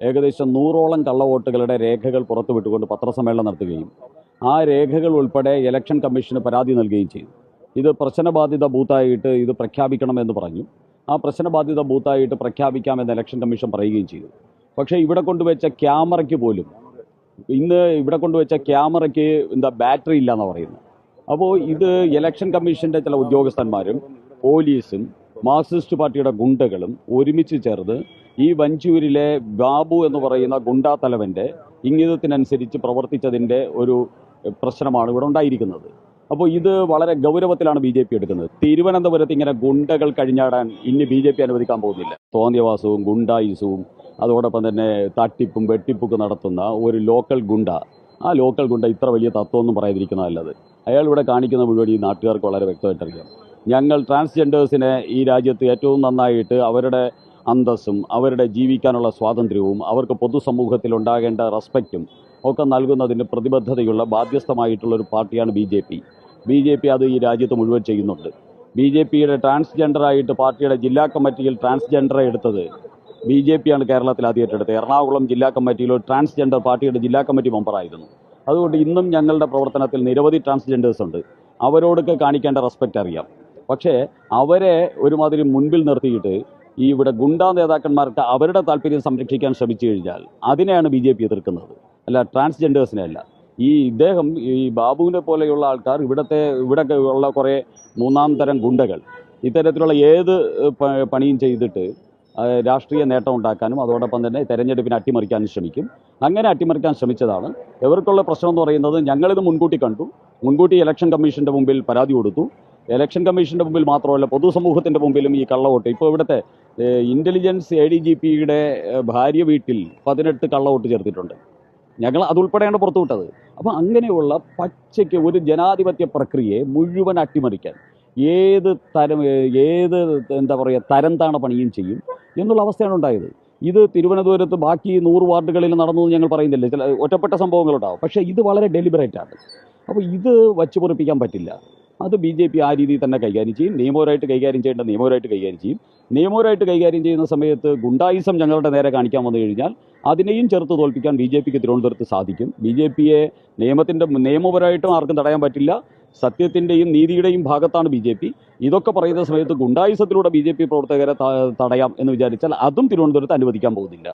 ഏകദേശം നൂറോളം കള്ളവോട്ടുകളുടെ രേഖകൾ പുറത്തുവിട്ടുകൊണ്ട് പത്രസമ്മേളനം നടത്തുകയും ആ രേഖകൾ ഉൾപ്പെടെ ഇലക്ഷൻ കമ്മീഷന് പരാതി നൽകുകയും ചെയ്തു. ഇത് പ്രശ്നബാധിത ബൂത്തായിട്ട് ഇത് പ്രഖ്യാപിക്കണമെന്ന് പറഞ്ഞു. ആ പ്രശ്നബാധിത ബൂത്തായിട്ട് പ്രഖ്യാപിക്കാമെന്ന് ഇലക്ഷൻ കമ്മീഷൻ പറയുകയും ചെയ്തു. പക്ഷേ ഇവിടെ കൊണ്ടുവച്ച ക്യാമറയ്ക്ക് പോലും ഇന്ന് ഇവിടെ കൊണ്ടുവച്ച ക്യാമറയ്ക്ക് എന്താ ബാറ്ററി ഇല്ല എന്നാണ് പറയുന്നത്. അപ്പോൾ ഇത് ഇലക്ഷൻ കമ്മീഷന്റെ ചില ഉദ്യോഗസ്ഥന്മാരും പോലീസും മാർക്സിസ്റ്റ് പാർട്ടിയുടെ ഗുണ്ടകളും ഒരുമിച്ച് ചേർന്ന് ഈ വഞ്ചൂരിലെ ബാബു എന്ന് പറയുന്ന ഗുണ്ടാ തലവന്റെ ഇംഗിതത്തിനനുസരിച്ച് പ്രവർത്തിച്ചതിന്റെ ഒരു പ്രശ്നമാണ് ഇവിടെ ഉണ്ടായിരിക്കുന്നത്. അപ്പോൾ ഇത് വളരെ ഗൗരവത്തിലാണ് ബി ജെ പി എടുക്കുന്നത്. തിരുവനന്തപുരത്ത് ഇങ്ങനെ ഗുണ്ടകൾ കഴിഞ്ഞാടാൻ ഇനി ബി ജെ പി അനുവദിക്കാൻ പോകുന്നില്ല. തോന്നിയവാസവും ഗുണ്ടായുസവും അതോടൊപ്പം തന്നെ തട്ടിപ്പും വെട്ടിപ്പൊക്കെ നടത്തുന്ന ഒരു ലോക്കൽ ഗുണ്ട ആ ലോക്കൽ ഗുണ്ട ഇത്ര വലിയ തത്വമൊന്നും പറയാതിരിക്കുന്ന നല്ലത്. അയാൾ ഇവിടെ കാണിക്കുന്ന മുഴുവൻ ഈ നാട്ടുകാർക്ക് വളരെ വ്യക്തമായിട്ടറിയാം. ഞങ്ങൾ ട്രാൻസ്ജെൻഡേഴ്സിനെ ഈ രാജ്യത്ത് ഏറ്റവും നന്നായിട്ട് അവരുടെ അന്തസ്സും അവരുടെ ജീവിക്കാനുള്ള സ്വാതന്ത്ര്യവും അവർക്ക് പൊതുസമൂഹത്തിൽ ഉണ്ടാകേണ്ട റെസ്പെക്റ്റും ഒക്കെ നൽകുന്നതിന് പ്രതിബദ്ധതയുള്ള ബാധ്യസ്ഥമായിട്ടുള്ള ഒരു പാർട്ടിയാണ് B J P. B J P അത് ഈ രാജ്യത്ത് മുഴുവൻ ചെയ്യുന്നുണ്ട്. ബി ജെ പിയുടെ ട്രാൻസ്ജെൻഡറായിട്ട് പാർട്ടിയുടെ ജില്ലാ കമ്മിറ്റിയിൽ ട്രാൻസ്ജെൻഡറെ എടുത്തത് ബി ജെ പിയാണ് കേരളത്തിൽ ആദ്യം ഏറ്റെടുത്തത് എറണാകുളം ജില്ലാ കമ്മിറ്റിയിൽ ഒരു ട്രാൻസ്ജെൻഡർ പാർട്ടിയുടെ ജില്ലാ കമ്മിറ്റി മെമ്പറായിരുന്നു. അതുകൊണ്ട് ഇന്നും ഞങ്ങളുടെ പ്രവർത്തനത്തിൽ നിരവധി ട്രാൻസ്ജെൻഡേഴ്സ് ഉണ്ട്. അവരോടൊക്കെ കാണിക്കേണ്ട റെസ്പെക്റ്റ് അറിയാം. പക്ഷേ അവരെ ഒരുമാതിരി മുൻപിൽ നിർത്തിയിട്ട് ഈ ഇവിടെ ഗുണ്ടാ നേതാക്കന്മാർക്ക് അവരുടെ താല്പര്യം സംരക്ഷിക്കാൻ ശ്രമിച്ചു കഴിഞ്ഞാൽ അതിനെയാണ് ബി ജെ പി എതിർക്കുന്നത്. അല്ല ട്രാൻസ്ജെൻഡേഴ്സിനെ അല്ല. ഈ ഇദ്ദേഹം ഈ ബാബുവിനെ പോലെയുള്ള ആൾക്കാർ ഇവിടുത്തെ ഇവിടെ ഉള്ള കുറേ മൂന്നാം തരം ഗുണ്ടകൾ. ഇത്തരത്തിലുള്ള ഏത് പണിയും ചെയ്തിട്ട് രാഷ്ട്രീയ നേട്ടം ഉണ്ടാക്കാനും അതോടൊപ്പം തന്നെ തെരഞ്ഞെടുപ്പിനെ അട്ടിമറിക്കാനും ശ്രമിക്കും. അങ്ങനെ അട്ടിമറിക്കാൻ ശ്രമിച്ചതാണ്. ഇവർക്കുള്ള പ്രശ്നം എന്ന് പറയുന്നത് ഞങ്ങളിത് മുൻകൂട്ടി കണ്ടു. മുൻകൂട്ടി ഇലക്ഷൻ കമ്മീഷന്റെ മുമ്പിൽ പരാതി കൊടുത്തു. ഇലക്ഷൻ കമ്മീഷന്റെ മുമ്പിൽ മാത്രമല്ല പൊതുസമൂഹത്തിന്റെ മുമ്പിലും ഈ കള്ളവോട്ട്. ഇപ്പോൾ ഇവിടുത്തെ ഇന്റലിജൻസ് എ ഡി ജി പിയുടെ ഭാര്യ വീട്ടിൽ പതിനെട്ട് കള്ളവോട്ട് ചേർത്തിട്ടുണ്ട്. ഞങ്ങൾ അതുൾപ്പെടെയാണ് പുറത്തുവിട്ടത്. അപ്പോൾ അങ്ങനെയുള്ള പച്ചയ്ക്ക് ഒരു ജനാധിപത്യ പ്രക്രിയയെ മുഴുവൻ അട്ടിമറിക്കാൻ ഏത് തരം ഏത് എന്താ പറയുക തരം താണ പണിയും ചെയ്യും? എന്നുള്ള അവസ്ഥയാണ് ഉണ്ടായത്. ഇത് തിരുവനന്തപുരത്ത് ബാക്കി നൂറ് വാർഡുകളിൽ നടന്നു ഞങ്ങൾ പറയുന്നില്ല? ചില ഒറ്റപ്പെട്ട സംഭവങ്ങളുണ്ടാവും. പക്ഷേ ഇത് വളരെ ഡെലിബറേറ്റ് ആണ്. അപ്പോൾ ഇത് വച്ച് പൊറിപ്പിക്കാൻ പറ്റില്ല. അത് ബി ജെ പി ആ രീതിയിൽ തന്നെ കൈകാര്യം ചെയ്യും. നിയമപരമായിട്ട് കൈകാര്യം ചെയ്യേണ്ട നിയമപരമായിട്ട് കൈകാര്യം ചെയ്യും. നിയമപരമായിട്ട് കൈകാര്യം ചെയ്യുന്ന സമയത്ത് ഗുണ്ടായിസം ഞങ്ങളുടെ നേരെ കാണിക്കാൻ വന്നു കഴിഞ്ഞാൽ അതിനെയും ചെറുത്ത് തോൽപ്പിക്കാൻ ബി ജെ പിക്ക് തിരുവനന്തപുരത്ത് സാധിക്കും. ബി ജെ പിയെ നിയമത്തിന്റെ നിയമപരമായിട്ടും ആർക്കും തടയാൻ പറ്റില്ല. സത്യത്തിന്റെയും നീതിയുടെയും ഭാഗത്താണ് ബി ജെ പി. ഇതൊക്കെ പറയുന്ന സമയത്ത് ഗുണ്ടായുസത്തിലൂടെ ബി ജെ പി പ്രവർത്തകരെ തടയാം എന്ന് വിചാരിച്ചാൽ അതും തിരുവനന്തപുരത്ത് അനുവദിക്കാൻ പോകുന്നില്ല.